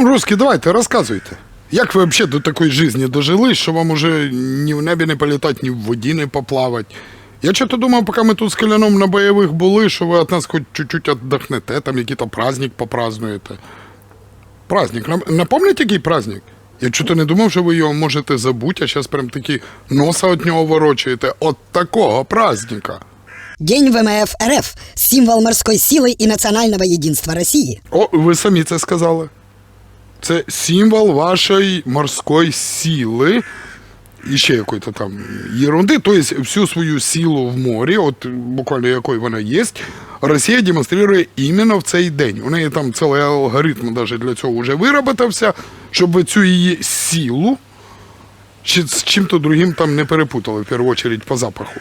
Ну, русські, давайте, розказуйте. Як ви взагалі до такої житті дожили, що вам уже ні в небі не політати, ні в воді не поплавати? Я чого-то думав, поки ми тут з Каляном на бойових були, що ви від нас хоч чуть-чуть віддохнете, там якийсь праздник попразднуєте. Праздник. Напомните, який праздник? Я чого-то не думав, що ви його можете забути, а зараз прям такі носа від нього ворочаєте. От такого праздника. День ВМФ РФ – символ морской силы и национального единства России. О, ви самі це сказали. Це символ вашої морської сили. І ще якої то там ерунди, тобто всю свою силу в морі, от буквально якою вона є, Росія демонструє іменно в цей день. У неї там цілий алгоритм навіть для цього вже виробився, щоб цю її силу чи з чим-то другим там не перепутали, в першу чергу, по запаху.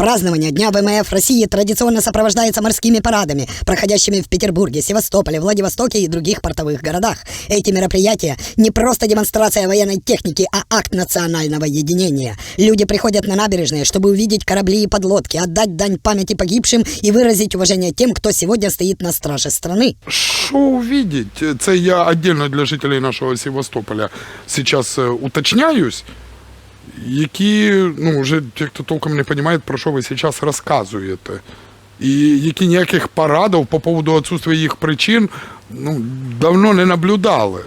Празднование Дня ВМФ России традиционно сопровождается морскими парадами, проходящими в Петербурге, Севастополе, Владивостоке и других портовых городах. Эти мероприятия не просто демонстрация военной техники, а акт национального единения. Люди приходят на набережные, чтобы увидеть корабли и подлодки, отдать дань памяти погибшим и выразить уважение тем, кто сегодня стоит на страже страны. Що увидеть? Це я отдельно для жителей нашого Севастополя зараз е, уточняюсь, які ну, вже ті, хто толком не розуміє, про що ви зараз розказуєте. І які ніяких парадів по поводу відсутствия їх причин ну, давно не наблюдали.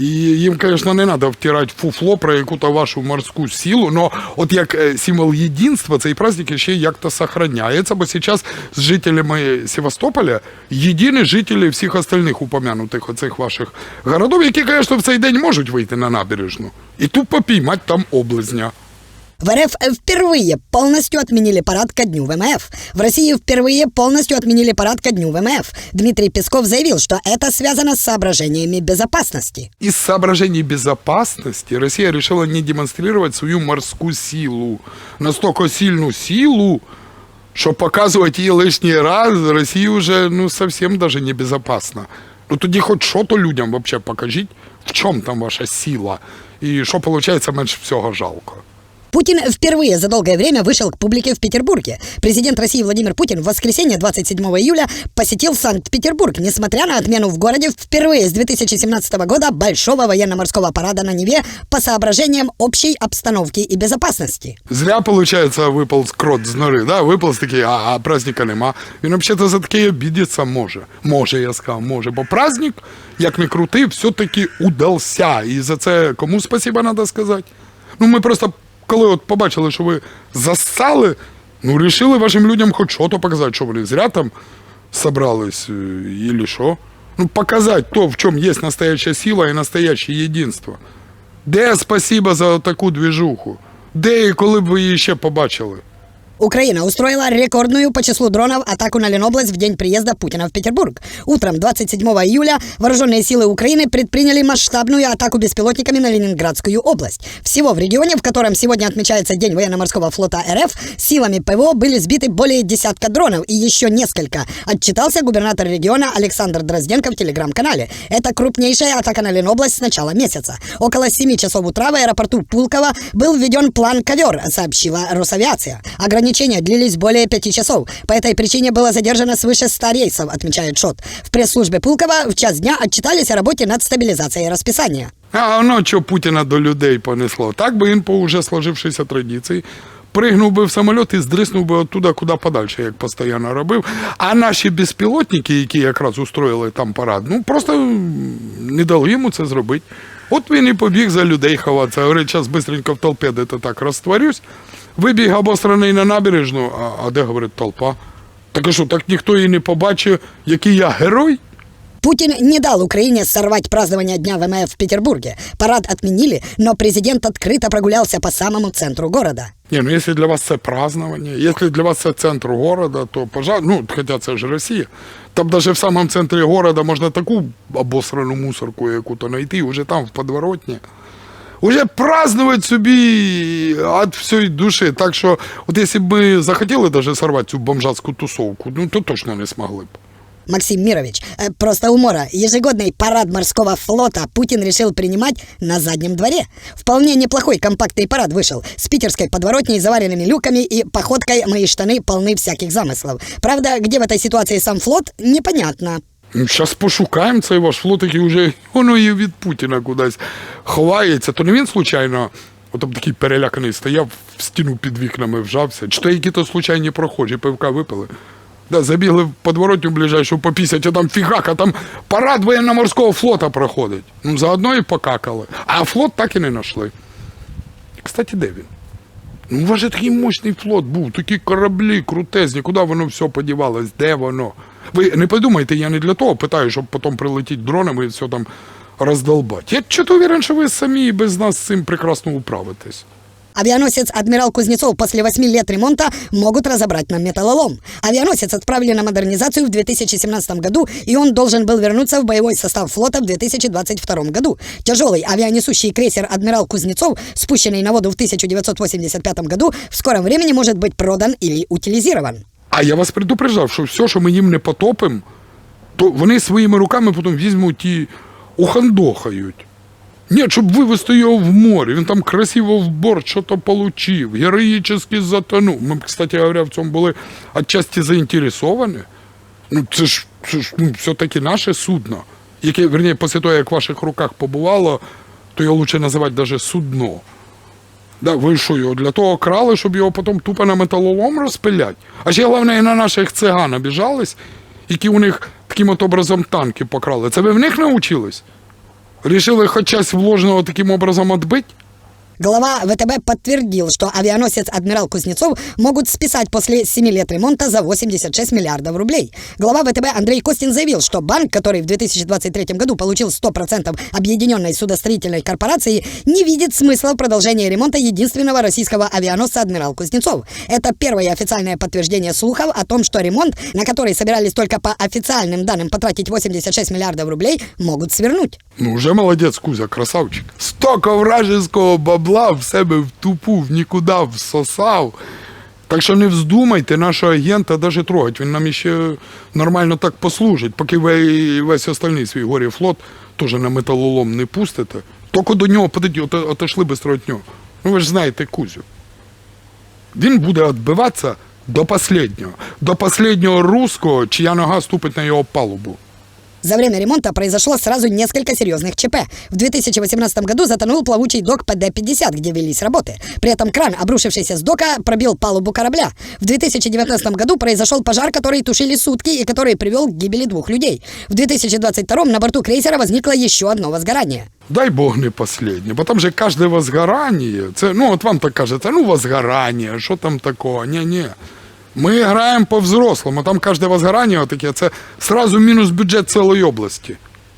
І їм, звісно, не треба втирати фуфло про яку-то вашу морську силу, но от як е, символ єдинства цей праздник ще як-то сохраняється, бо зараз з жителями Севастополя єдині жителі всіх остальних упомянутих оцих ваших городов, які, звісно, в цей день можуть вийти на набережну і тупо піймати там облизня. В РФ впервые полностью отменили парад ко дню ВМФ. В России впервые полностью отменили парад ко дню ВМФ. Дмитрий Песков заявил, что это связано с соображениями безопасности. Из соображений безопасности Россия решила не демонстрировать свою морскую силу. Настолько сильную силу, что показывать ее лишний раз России уже ну, совсем даже небезопасно. Ну тоді хоч що-то людям вообще покажіть, в чому там ваша сила. І що виходить менше всього жалко. Путин впервые за долгое время вышел к публике в Петербурге. Президент России Владимир Путин в воскресенье 27 июля посетил Санкт-Петербург, несмотря на отмену в городе впервые с 2017 года большого военно-морского парада на Неве по соображениям общей обстановки и безопасности. Зря, получается, виполз крот з нори, да? виполз такий, а, а праздника нема. Він взагалі за таке обідеться може. Може, я сказав, може. Бо праздник, як не крути, все-таки удався. І за це кому спасибо треба сказати? Ну, ми просто, коли от побачили, що ви застали, ну, рішили вашим людям хоч що-то показати, що вони зря там собрались, е, или що. Ну, показати то, в чому є настояща сила і настояще єдинство. Де спасибо за таку двіжуху? Де і коли б ви її ще побачили? Украина устроила рекордную по числу дронов атаку на Ленобласть в день приезда Путина в Петербург. Утром 27 июля вооруженные силы Украины предприняли масштабную атаку беспилотниками на Ленинградскую область. Всего в регионе, в котором сегодня отмечается День военно-морского флота РФ, силами ПВО были сбиты более десятка дронов и еще несколько. Отчитался губернатор региона Александр Дрозденко в телеграм-канале. Это крупнейшая атака на Ленобласть с начала месяца. Около 7 часов утра в аэропорту Пулково был введен план «Ковер», сообщила Росавиация. Ограничения длились более пяти часов. По этой причине было задержано свыше 100 рейсов, отмечает ШОТ. В пресс-службе Пулково в час дня отчитались о работе над стабилизацией расписания. А воно що Путіна до людей понесло. Так би він по уже сложившейся традиції пригнув би в самоліт і здриснув би оттуда куди подальше, як постійно робив. А наші безпілотники, які якраз устроїли там парад, ну просто м, не дали йому це зробити. От він і побіг за людей ховатися. Говорить, зараз швидко в толпі де то так розтворюсь. Вибіг обостраний на набережну, а, а де, говорить, толпа? Так що, так ніхто і не побачив, який я герой? Путин не дал Украине сорвать празднование Дня ВМФ в Петербурге. Парад отменили, но президент открыто прогулялся по самому центру города. Не, ну если для вас це празднование, если для вас це центр города, то пожалуйста, ну, хотя це ж Росія, там даже в самом центрі города можна таку обосрану мусорку яку-то знайти, уже там в подворотні. Уже праздновать собі від всієї душі. Так що, от якщо б ми захотіли даже сорвати цю бомжацьку тусовку, ну то точно не смогли б. Максим Мирович, э, просто умора. Ежегодный парад морского флота Путин решил принимать на заднем дворе. Вполне неплохой компактный парад вышел. С питерской подворотней, заваренными люками и походкой мои штаны полны всяких замыслов. Правда, где в этой ситуации сам флот, непонятно. Зараз пошукаємо цей ваш флот, який вже воно і від Путіна кудись ховається. То не він случайно, отам такий переляканий стояв, в стіну під вікнами вжався. Чи то які-то случайні прохожі пивка випили. Да, забігли в подворотню ближайшу попісять, а там фігак, а там парад воєнно-морського флота проходить. Ну, заодно і покакали. А флот так і не знайшли. Кстати, де він? Ну, у вас же такий мощний флот був, такі кораблі крутезні, куди воно все подівалось, де воно? Ви не подумайте, я не для того питаю, щоб потім прилетіти дронами і все там роздолбати. Я чого уверен, що ви самі без нас з цим прекрасно управитесь. Авианосец «Адмирал Кузнецов» после 8 лет ремонта могут разобрать на металлолом. Авианосец отправили на модернизацию в 2017 году, и он должен был вернуться в боевой состав флота в 2022 году. Тяжелый авианесущий крейсер «Адмирал Кузнецов», спущенный на воду в 1985 году, в скором времени может быть продан или утилизирован. А я вас предупреждав, що все, що ми їм не потопимо, то вони своїми руками потім візьмуть і ухандохають. Ні, щоб вивезти його в море, він там красиво в борт що то получив, героїчно затонув. Ми, кстати говоря, в цьому були отчасті заінтересовані. Ну, це ж, це ж ну, все-таки наше судно, яке, верніше, після того, як в ваших руках побувало, то його лучше називати навіть судно. Да, ви що його для того крали, щоб його потім тупо на металолом розпилять? А ще головне, і на наших циган обіжались, які у них таким от образом танки покрали. Це ви в них навчились? Рішили хоч часть таким образом отбить? Глава ВТБ подтвердил, что авианосец «Адмирал Кузнецов» могут списать после 7 лет ремонта за 86 миллиардов рублей. Глава ВТБ Андрей Костин заявил, что банк, который в 2023 году получил 100% объединенной судостроительной корпорации, не видит смысла в продолжении ремонта единственного российского авианосца «Адмирал Кузнецов». Это первое официальное подтверждение слухов о том, что ремонт, на который собирались только по официальным данным потратить 86 миллиардов рублей, могут свернуть. Ну, вже молодець, Кузя, красавчик. Стока вражеського бабла в себе в тупу, в нікуди всосав. Так що не вздумайте нашого агента даже трогати. Він нам ще нормально так послужить, поки ви весь остальний свій горі флот теж на металолом не пустите. Тільки до нього подойдіть, ото- отошли быстро від нього. Ну ви ж знаєте Кузю. Він буде відбиватися до останнього. До останнього русского, чия нога ступить на його палубу. За время ремонта произошло сразу несколько серьезных ЧП. В 2018 году затонул плавучий док ПД-50, где велись работы. При этом кран, обрушившийся с дока, пробил палубу корабля. В 2019 году произошел пожар, который тушили сутки и который привел к гибели двух людей. В 2022 на борту крейсера возникло еще одно возгорание. Дай Бог не последнє, бо там же кожне возгорання, це, ну от вам так кажеться, ну возгорання, що там такого? Ні-ні. Ми граємо по-взрослому, там кожне возгорання таке, це сразу мінус бюджет цілої області.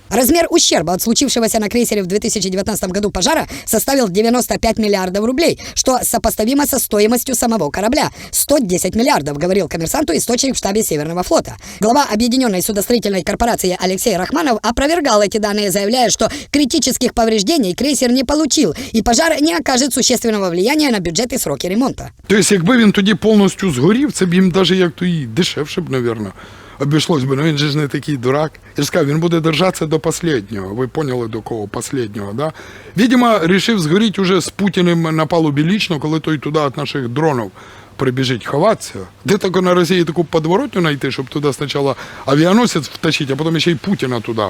Размер ущерба от случившегося на крейсере в 2019 году пожара составил 95 миллиардов рублей, что сопоставимо со стоимостью самого корабля. 110 миллиардов, говорил коммерсанту источник в штабе Северного флота. Глава Объединенной судостроительной корпорации Алексей Рахманов опровергал эти данные, заявляя, что критических повреждений крейсер не получил, и пожар не окажет существенного влияния на бюджет и сроки ремонта. Тобто, якби він тоді повністю згорів, це б їм навіть як то і дешевше б, мабуть, Обійшлось би. Ну він же ж не такий дурак. Я ж сказав, він буде держатися до останнього. Ви поняли до кого останнього, да? Видимо, рішив згоріти уже з Путіним на палубі лічно, коли той туди від наших дронів прибіжить ховатися. Де тільки на Росії таку подворотню знайти, щоб туди спочатку авіаносець втащити, а потім ще й Путіна туди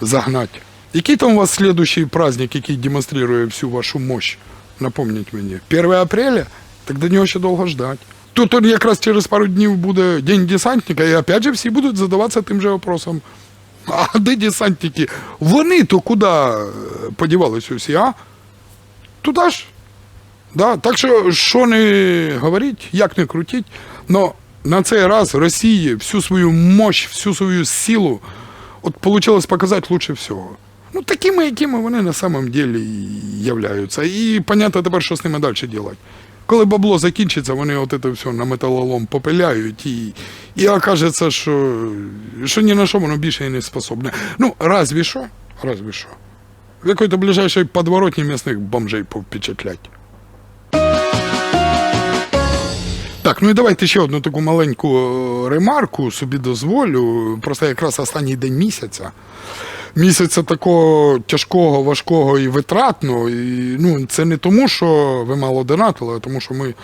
загнати. Який там у вас следующий праздник, який демонструє всю вашу мощь? Напомніть мені. 1 апреля? Так до нього ще довго ждать. Тут он якраз через пару днів буде День десантника, і опять же всі будуть задаватися тим же вопросом. А де десантники? Вони то куди е, подівались усі, а? Туди ж. Да? Так що, що не говоріть, як не крутіть, но на цей раз Росії всю свою мощь, всю свою силу от получилось показати лучше всього. Ну, такими, якими вони на самом деле являються. І понятно тепер, що з ними далі робити. Коли бабло закінчиться, вони от це все на металолом попиляють і, і окажеться, що, що ні на що воно більше і не способне. Ну, разве що, разве що. В якої-то ближайшій подворотні місних бомжей повпечатлять. Так, ну і давайте ще одну таку маленьку е, ремарку собі дозволю. Просто якраз останній день місяця. Місяця такого тяжкого, важкого і витратного. І, ну, це не тому, що ви мало донатили, а тому що ми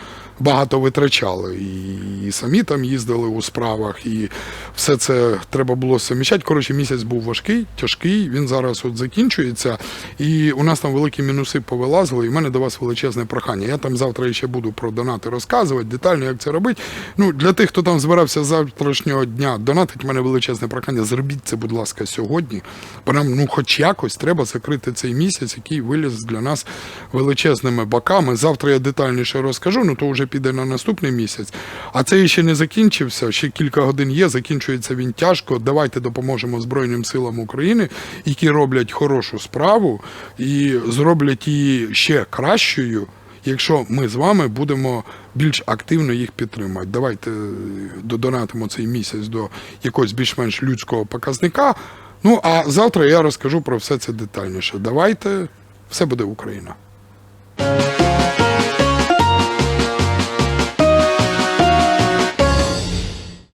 багато витрачали. І, і самі там їздили у справах, і все це треба було суміщати. Коротше, місяць був важкий, тяжкий. Він зараз от закінчується. І у нас там великі мінуси повилазили. І в мене до вас величезне прохання. Я там завтра ще буду про донати розказувати, детально, як це робити. Ну, для тих, хто там збирався з завтрашнього дня донатить, в мене величезне прохання. Зробіть це, будь ласка, сьогодні. Бо нам, ну, хоч якось треба закрити цей місяць, який виліз для нас величезними боками. Завтра я детальніше розкажу, ну то вже піде на наступний місяць. А це ще не закінчився. Ще кілька годин є. Закінчується він тяжко. Давайте допоможемо Збройним силам України, які роблять хорошу справу і зроблять її ще кращою. Якщо ми з вами будемо більш активно їх підтримати, давайте е, додонатимо цей місяць до якогось більш-менш людського показника. Ну а завтра я розкажу про все це детальніше. Давайте, все буде Україна.